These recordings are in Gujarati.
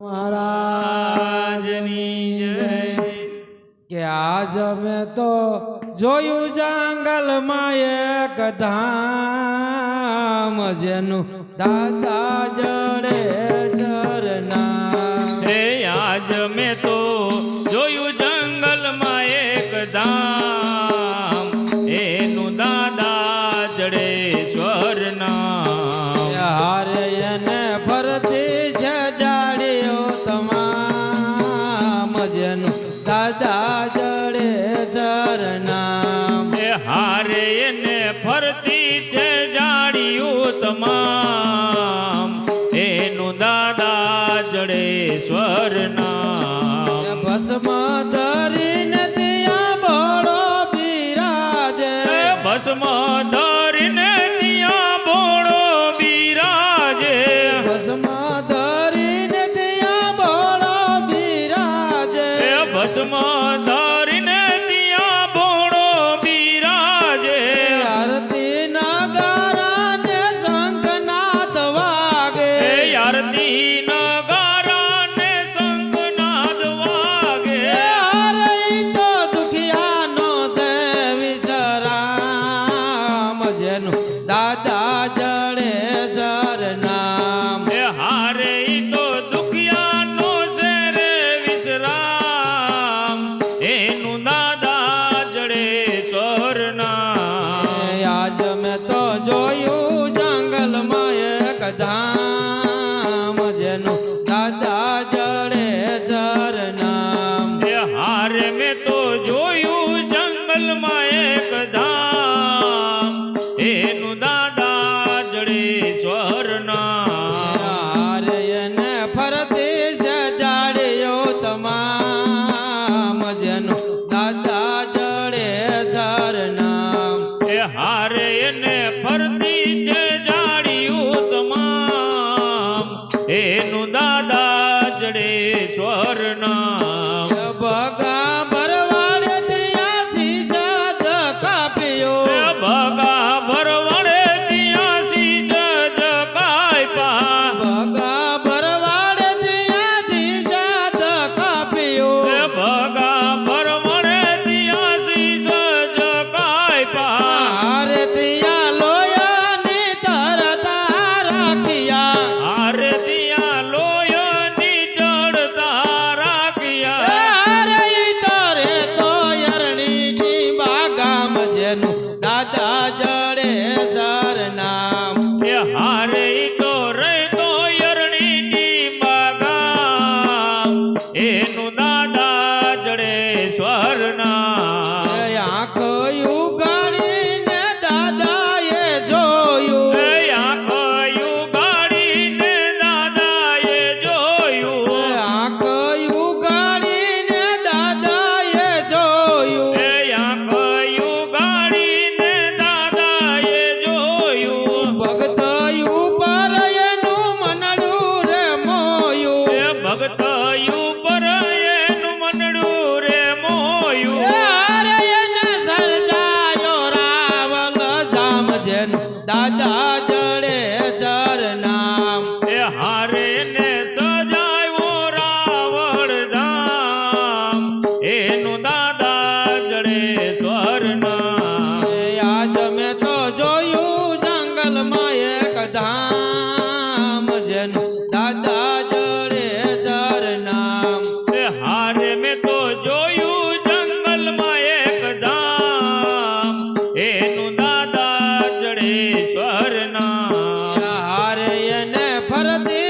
મહારાજની કે આજ મેં તો જોયું જંગલમાં એક ધામ જેનું દાદા જડે ચરના હે આજ મેં તો ભસ્મ ધરીને ત્યાં બોળો બિરાજે ભસ્મ ધરીને ત્યાં બોળો બિરાજે ભસ્મ ધરીને ત્યાં બોળો બિરાજે ભસ્મ ધરી માં એક ધામ એનું દાદા જડે સ્વરના ને ફરતે સજાડ્યો તમામ જનો દાદા para ti.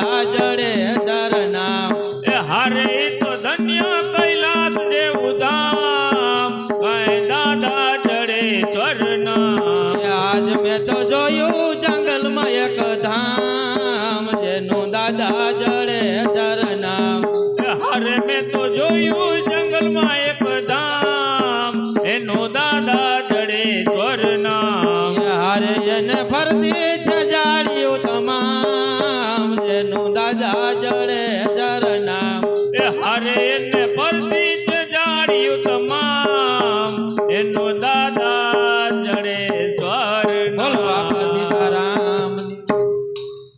દાદા